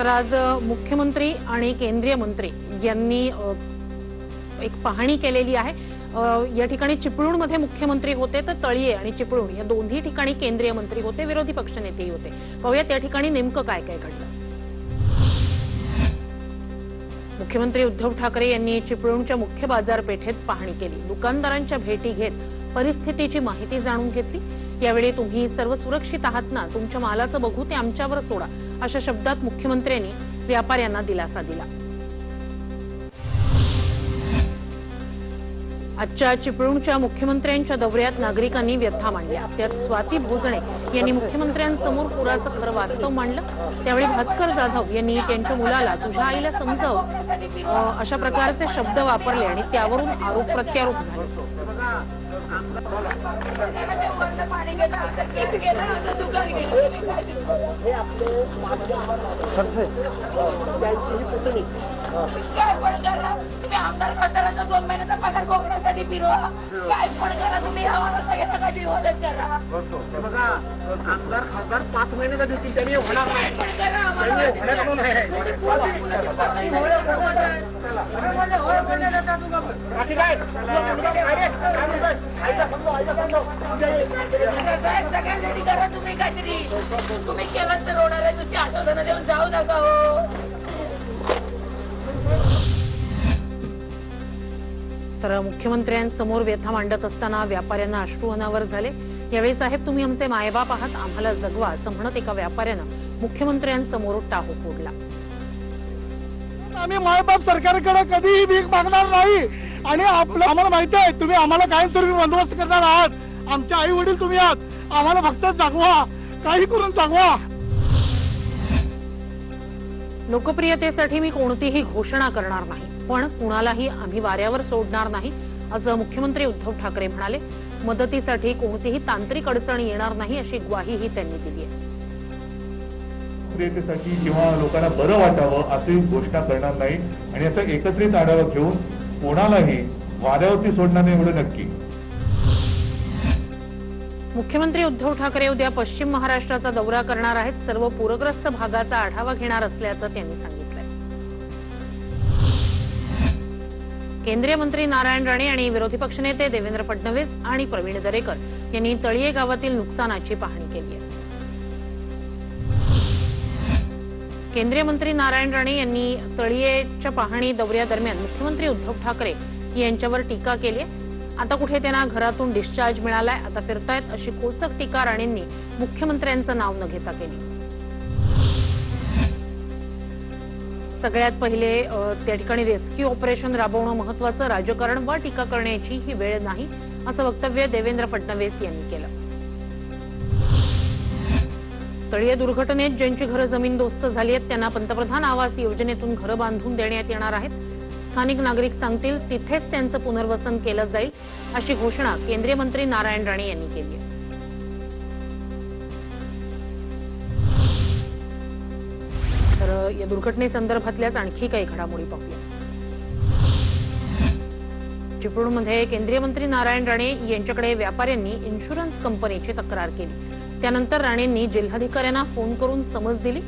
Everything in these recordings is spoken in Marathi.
तर आज मुख्यमंत्री आणि केंद्रीय मंत्री यांनी एक पाहणी केलेली आहे. या ठिकाणी चिपळूणमध्ये मुख्यमंत्री होते तर तळीये आणि चिपळूण या दोन्ही ठिकाणी केंद्रीय मंत्री होते विरोधी पक्षनेतेही होते. पाहूया त्या ठिकाणी नेमकं काय काय घडलं. मुख्यमंत्री उद्धव ठाकरे यांनी चिपळूणच्या मुख्य बाजारपेठेत पाहणी केली. दुकानदारांच्या भेटी घेत परिस्थितीची माहिती जाणून घेतली. यावेळी तुम्ही सर्व सुरक्षित आहात ना? तुमच्या मालाचं बघू ते आमच्यावर सोडा. अशा शब्दात मुख्यमंत्र्यांनी व्यापाऱ्यांना दिलासा दिला. आजच्या चिपळूणच्या मुख्यमंत्र्यांच्या दौऱ्यात नागरिकांनी व्यथा मांडल्या त्यात स्वाती भोजणे यांनी मुख्यमंत्र्यांसमोर पुराचं खरं वास्तव मांडलं. त्यावेळी भास्कर जाधव यांनी त्यांच्या मुलाला तुझ्या आईला समजव. अशा प्रकारचे शब्द वापरले आणि त्यावरून आरोप प्रत्यारोप झाले. फिरवा काय पण करा तुम्ही? कधी मदत करा. बघा आमदार खासदार पाच महिन्याचा देतील त्यांनी होणार नाही. आहे? सगळ्यांसाठी करा तुम्ही काहीतरी. तुम्ही केलं तर रोडाला तुमची आश्वासनं देऊन जाऊ नका हो. तर मुख्यमंत्र्यांसमोर व्यथा मांडत असताना व्यापाऱ्यांना अश्रू अनावर झाले. यावेळी साहेब तुम्ही आमचे मायबाप आहात आम्हाला जगवा असं म्हणत एका व्यापाऱ्यानं मुख्यमंत्र्यांसमोर टाहो फोडला. आम्ही मायबाप सरकारकडे कधीही भीक मागणार नाही. आणि आपलं आम्हाला माहिती आहे तुम्ही आम्हाला कायमस्वरूपी बंदोबस्त करणार आहात. आमचे आई वडील तुम्ही आहात. आम्हाला फक्त जागवा काही करून जागवा. लोकप्रियतेसाठी मी कोणतीही घोषणा करणार नाही. पण कुणालाही आम्ही वाऱ्यावर सोडणार नाही असं मुख्यमंत्री उद्धव ठाकरे म्हणाले. मदतीसाठी कोणतीही तांत्रिक अडचण येणार नाही अशी ग्वाहीही त्यांनी दिली आहे. किंवा लोकांना बरं वाटावं अशी घोषणा करणार नाही. आणि याचा एकत्रित आढावा घेऊन कोणालाही वाऱ्यावरती सोडणार नाही एवढं नक्की. मुख्यमंत्री उद्धव ठाकरे उद्या पश्चिम महाराष्ट्राचा दौरा करणार आहेत. सर्व पूरग्रस्त भागाचा आढावा घेणार असल्याचं त्यांनी सांगितलंय केंद्रीय मंत्री नारायण राणे आणि विरोधी पक्षनेते देवेंद्र फडणवीस आणि प्रवीण दरेकर यांनी तळीये गावातील नुकसानाची पाहणी केली आहे. केंद्रीय मंत्री नारायण राणे यांनी तळीयेच्या पाहणी दौऱ्यादरम्यान मुख्यमंत्री उद्धव ठाकरे यांच्यावर टीका केली आता कुठे त्यांना घरातून डिस्चार्ज मिळालाय आता फिरतायत अशी कोचक टीका राणेंनी मुख्यमंत्र्यांचं नाव न घेता केली. सगळ्यात पहिले त्या ठिकाणी रेस्क्यू ऑपरेशन राबवणं महत्वाचं. राजकारण वा टीका करण्याची ही वेळ नाही असं वक्तव्य देवेंद्र फडणवीस यांनी केलं. तळीय दुर्घटनेत ज्यांची घरं जमीनदोस्त झाली आहेत त्यांना पंतप्रधान आवास योजनेतून घरं बांधून देण्यात येणार आहेत. स्थानिक नागरिक सांगतील तिथेच त्यांचं पुनर्वसन केलं जाईल अशी घोषणा केंद्रीय मंत्री नारायण राणे यांनी केली आहे. तर या दुर्घटनेसंदर्भातल्याच आणखी काही घडामोडी पाहूया. चिपळूणमध्ये केंद्रीय मंत्री नारायण राणे यांच्याकडे व्यापाऱ्यांनी इन्शुरन्स कंपनीची तक्रार केली. त्यानंतर राणेंनी जिल्हाधिकाऱ्यांना फोन करून समज दिली.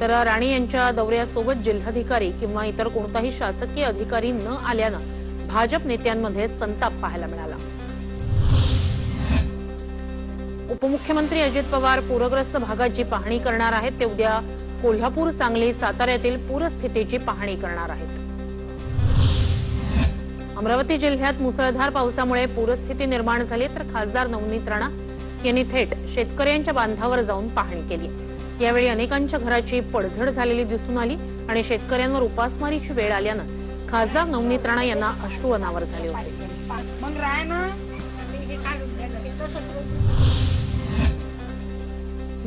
तर राणे यांच्या दौऱ्यासोबत जिल्हाधिकारी किंवा इतर कोणताही शासकीय अधिकारी न आल्यानं भाजप नेत्यांमध्ये संताप पाहायला मिळाला. उपमुख्यमंत्री अजित पवार पूरग्रस्त भागाची पाहणी करणार आहेत ते उद्या कोल्हापूर सांगली साताऱ्यातील पूरस्थितीची पाहणी करणार आहेत. अमरावती जिल्ह्यात मुसळधार पावसामुळे पूरस्थिती निर्माण झाली तर खासदार नवनीत राणा यांनी थेट शेतकऱ्यांच्या बांधावर जाऊन पाहणी केली. यावेळी अनेकांच्या घराची पडझड झालेली दिसून आली आणि शेतकऱ्यांवर उपासमारीची वेळ आल्यानं खासदार नवनीत राणा यांना अश्रू अनावर झाले होते.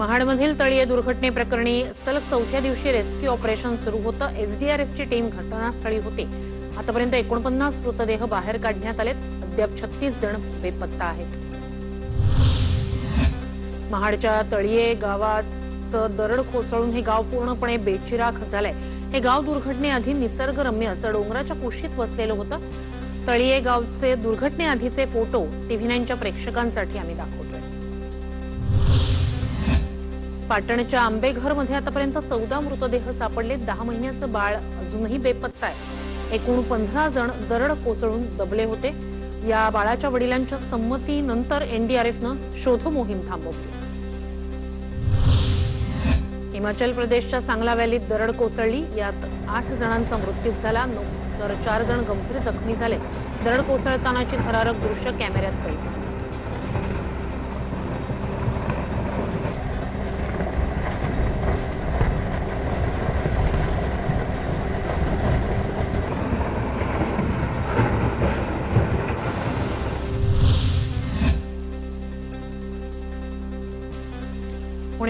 महाडमधील तळीय दुर्घटनेप्रकरणी सलग चौथ्या दिवशी रेस्क्यू ऑपरेशन सुरू होतं. एसडीआरएफची टीम घटनास्थळी होती. आतापर्यंत एकोणपन्नास मृतदेह बाहेर काढण्यात आलेत. अद्याप छत्तीस जण बेपत्ता आहेत. महाडच्या तळीये गावाचं दरड कोसळून हे गाव पूर्णपणे बेचिराख झालंय. हे गाव दुर्घटनेआधी निसर्गरम्य असं डोंगराच्या कुशीत वसलेलं होतं. तळीये गावचे दुर्घटनेआधीचे फोटो टीव्ही नाईनच्या प्रेक्षकांसाठी आम्ही दाखवतोय. पाटणच्या आंबेघरमध्ये आतापर्यंत चौदा मृतदेह सापडले. दहा महिन्याचं बाळ अजूनही बेपत्ता आहे. एकूण पंधरा जण दरड कोसळून दबले होते. या बाळाच्या वडिलांच्या संमतीनंतर एनडीआरएफनं शोध मोहीम थांबवली. हिमाचल प्रदेशच्या सांगला व्हॅलीत दरड कोसळली. यात आठ जणांचा मृत्यू झाला. तर चार जण गंभीर जखमी झाले. दरड कोसळतानाची थरारक दृश्य कॅमेऱ्यात कैद झाली.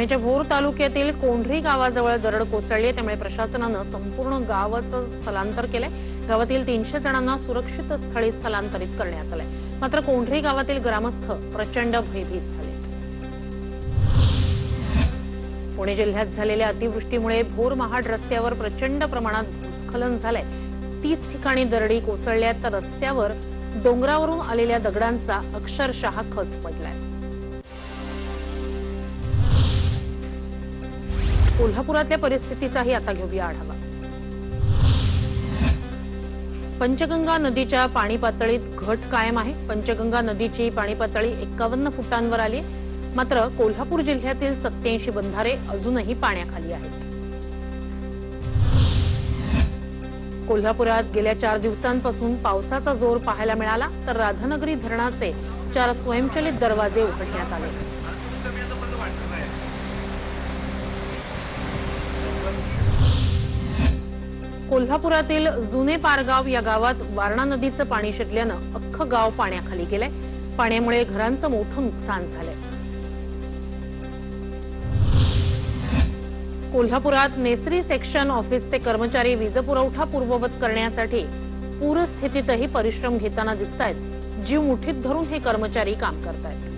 ठाण्याच्या भोर तालुक्यातील कोंढरी गावाजवळ दरड कोसळली त्यामुळे प्रशासनानं संपूर्ण गावाचं स्थलांतर केलंय. गावातील तीनशे जणांना सुरक्षित स्थळी स्थलांतरित करण्यात आलंय. मात्र कोंढरी गावातील ग्रामस्थ प्रचंड भयभीत झाले. पुणे जिल्ह्यात झालेल्या अतिवृष्टीमुळे भोर महाड रस्त्यावर प्रचंड प्रमाणात भूस्खलन झालंय. तीस ठिकाणी दरडी कोसळल्या तर रस्त्यावर डोंगरावरून आलेल्या दगडांचा अक्षरशः खच पडलाय. कोल्हापुरातल्या परिस्थितीचाही आता घेऊया आढावा. पंचगंगा नदीच्या पाणी पातळीत घट कायम आहे. पंचगंगा नदीची पाणी पातळी एकावन्न फुटांवर आली आहे. मात्र कोल्हापूर जिल्ह्यातील सत्याऐंशी बंधारे अजूनही पाण्याखाली आहेत. कोल्हापुरात गेल्या चार दिवसांपासून पावसाचा जोर पाहायला मिळाला तर राधानगरी धरणाचे चार स्वयंचलित दरवाजे उघडण्यात आले. कोल्हापुरातील जुने पारगाव या गावात वारणा नदीचं पाणी शिरल्यानं अख्खं गाव पाण्याखाली गेलंय. पाण्यामुळे घरांचं मोठं नुकसान झालंय. कोल्हापुरात नेसरी सेक्शन ऑफिसचे कर्मचारी वीजपुरवठा पूर्ववत करण्यासाठी पूरस्थितीतही परिश्रम घेताना दिसत आहेत जीव मुठीत धरून हे कर्मचारी काम करतायत.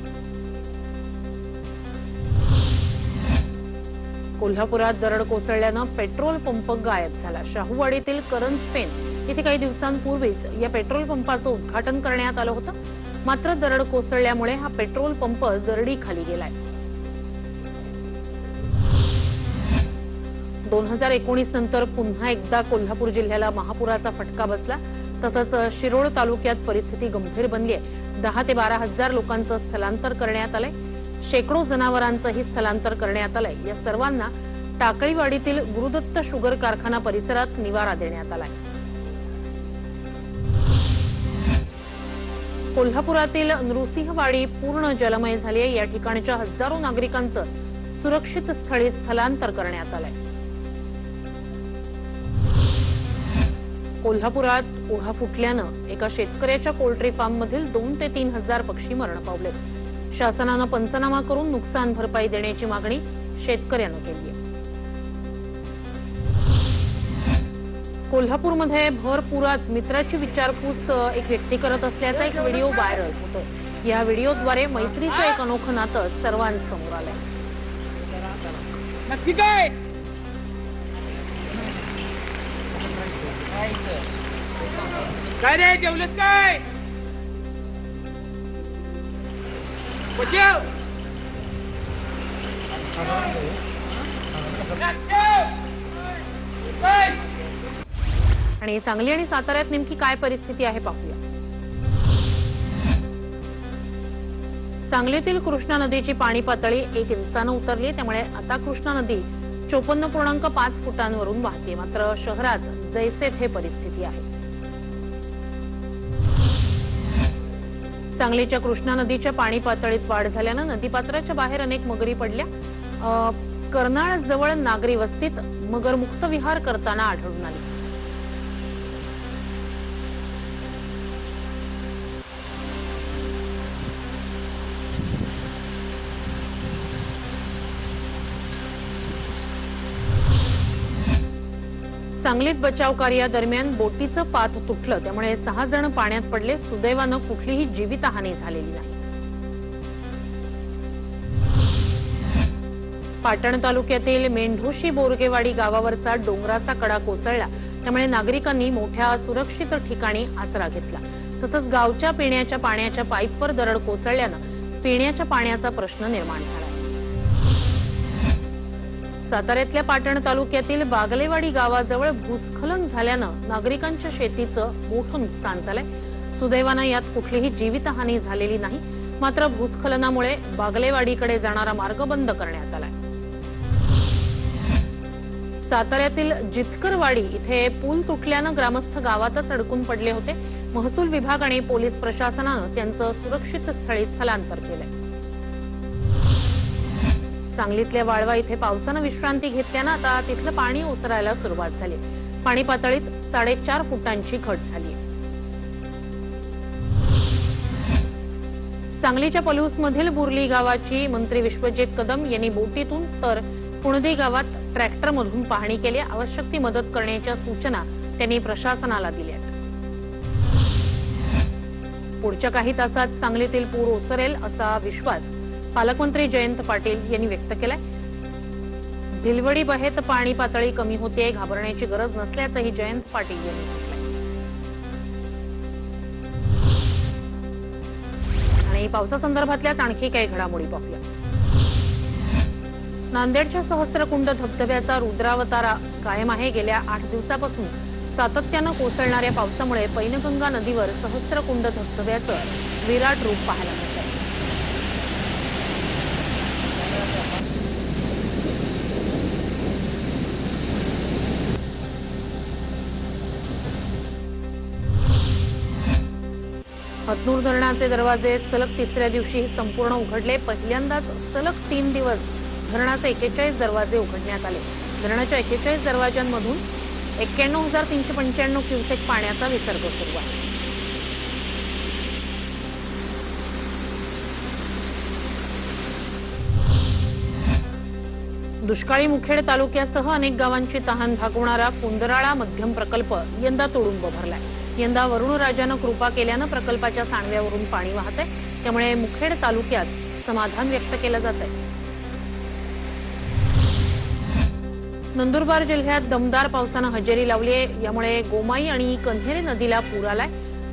कोल्हापुरात दरड कोसळल्यानं पेट्रोल पंप गायब झाला. शाहूवाडीतील करंज पेन इथे काही दिवसांपूर्वीच या पेट्रोल पंपाचं उद्घाटन करण्यात आलं होतं. मात्र दरड कोसळल्यामुळे हा पेट्रोल पंप दरडीखाली गेलाय. दोन हजार एकोणीस नंतर पुन्हा एकदा कोल्हापूर जिल्ह्याला महापुराचा फटका बसला. तसंच शिरोळ तालुक्यात परिस्थिती गंभीर बनली आहे दहा ते बारा हजार लोकांचं स्थलांतर करण्यात आलंय. शेकडो जनावरांचंही स्थलांतर करण्यात आलंय. या सर्वांना टाकळीवाडीतील गुरुदत्त शुगर कारखाना परिसरात निवारा देण्यात आलाय. कोल्हापुरातील नृसिंहवाडी पूर्ण जलमय झाली आहे या ठिकाणच्या हजारो नागरिकांचं सुरक्षित स्थळी स्थलांतर करण्यात आलंय. कोल्हापुरात ओढा फुटल्यानं एका शेतकऱ्याच्या पोल्ट्री फार्ममधील दोन ते तीन हजार पक्षी मरण पावलेत. शासनानं पंचनामा करून नुकसान भरपाई देण्याची मागणी शेतकऱ्यानं केली आहे. कोल्हापूरमध्ये भर पुरात मित्राची विचारपूस एक व्यक्ती करत असल्याचा एक व्हिडिओ व्हायरल होतो. या व्हिडिओद्वारे मैत्रीचं एक अनोखं नातं सर्वांसमोर आलंय. नक्की काय? काय रे जेवलेस काय? आणि सांगली आणि साताऱ्यात नेमकी काय परिस्थिती आहे पाहूया. सांगलीतील कृष्णा नदीची पाणी पातळी एक इंचानं उतरली त्यामुळे आता कृष्णा नदी चोपन्न पूर्णांक पाच फुटांवरून वाहते. मात्र शहरात जैसे थे परिस्थिती आहे. सांगलीच्या कृष्णा नदीच्या पाणी पातळीत वाढ झाल्यानं नदीपात्राच्या बाहेर अनेक मगरी पडल्या. कर्नाळजवळ नागरी वस्तीत मगर मुक्त विहार करताना आढळून आली. सांगलीत बचाव कार्यादरम्यान बोटीचं पाथ तुटलं. त्यामुळे सहा जण पाण्यात पडले. सुदैवानं कुठलीही जीवितहानी झालेली नाही. पाटण तालुक्यातील मेंढोशी बोरगेवाडी गावावरचा डोंगराचा कडा कोसळला. त्यामुळे नागरिकांनी मोठ्या सुरक्षित ठिकाणी आसरा घेतला. तसंच गावच्या पिण्याच्या पाण्याच्या पाईपवर दरड कोसळल्यानं पिण्याच्या पाण्याचा प्रश्न निर्माण झाला. साताऱ्यातल्या पाटण तालुक्यातील बागलेवाडी गावाजवळ भूस्खलन झाल्यानं नागरिकांच्या शेतीचं मोठं नुकसान झालंय. सुदैवानं यात कुठलीही जीवितहानी झालेली नाही. मात्र भूस्खलनामुळे बागलेवाडीकडे जाणारा मार्ग बंद करण्यात आलाय. साताऱ्यातील जितकरवाडी इथे पूल तुटल्यानं ग्रामस्थ गावातच अडकून पडले होते. महसूल विभाग आणि पोलीस प्रशासनानं त्यांचं सुरक्षित स्थळी स्थलांतर केलंय. सांगलीतल्या वाळवा इथे पावसानं विश्रांती घेतल्यानं आता तिथलं पाणी ओसरायला सुरुवात झाली. पाणी पातळीत साडेचार फुटांची घट झाली. सांगलीच्या पलूसमधील बुर्ली गावाची मंत्री विश्वजित कदम यांनी बोटीतून तर पुणदी गावात ट्रॅक्टरमधून पाहणी केली. आवश्यक ती मदत करण्याच्या सूचना त्यांनी प्रशासनाला दिल्या पुढच्या काही तासात सांगलीतील पूर ओसरेल असा विश्वास पालकमंत्री जयंत पाटील यांनी व्यक्त केलाय. भिलवडी बहेत पाणी पातळी कमी होते घाबरण्याची गरज नसल्याचंही जयंत पाटील यांनी म्हटलंय. आणि पावसासंदर्भातल्याच आणखी काही घडामोडी पाहूया. नांदेडच्या सहस्त्रकुंड धबधब्याचा रुद्रावतारा कायम आहे. गेल्या आठ दिवसापासून सातत्यानं कोसळणाऱ्या पावसामुळे पैनगंगा नदीवर सहस्त्रकुंड धबधब्याचं विराट रूप पाहायला मिळतंय धरणाचे दरवाजे सलग तिसऱ्या दिवशी संपूर्ण उघडले. पहिल्यांदाच सलग तीन दिवस धरणाचे एकेचाळीस दरवाजे उघडण्यात आले. धरणाच्या एकेचाळीस दरवाजांमधून एक्क्याण्णव हजार तीनशे पंच्याण्णव क्युसेक पाण्याचा विसर्ग सुरू आहे. दुष्काळी मुखेड तालुक्यासह अनेक गावांची तहान भागवणारा कुंदराळा मध्यम प्रकल्प यंदा तुडुंब भरलाय. यंदा वरुणराजानं कृपा केल्यानं प्रकल्पाच्या सांडव्यावरून पाणी वाहत आहे त्यामुळे मुखेड तालुक्यात समाधान व्यक्त केलं जात आहे नंदुरबार जिल्ह्यात दमदार पावसानं हजेरी लावली आहे. यामुळे गोमाई आणि कंधेरी नदीला पूर आलाय.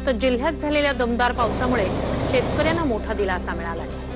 तर जिल्ह्यात झालेल्या दमदार पावसामुळे शेतकऱ्यांना मोठा दिलासा मिळाला आहे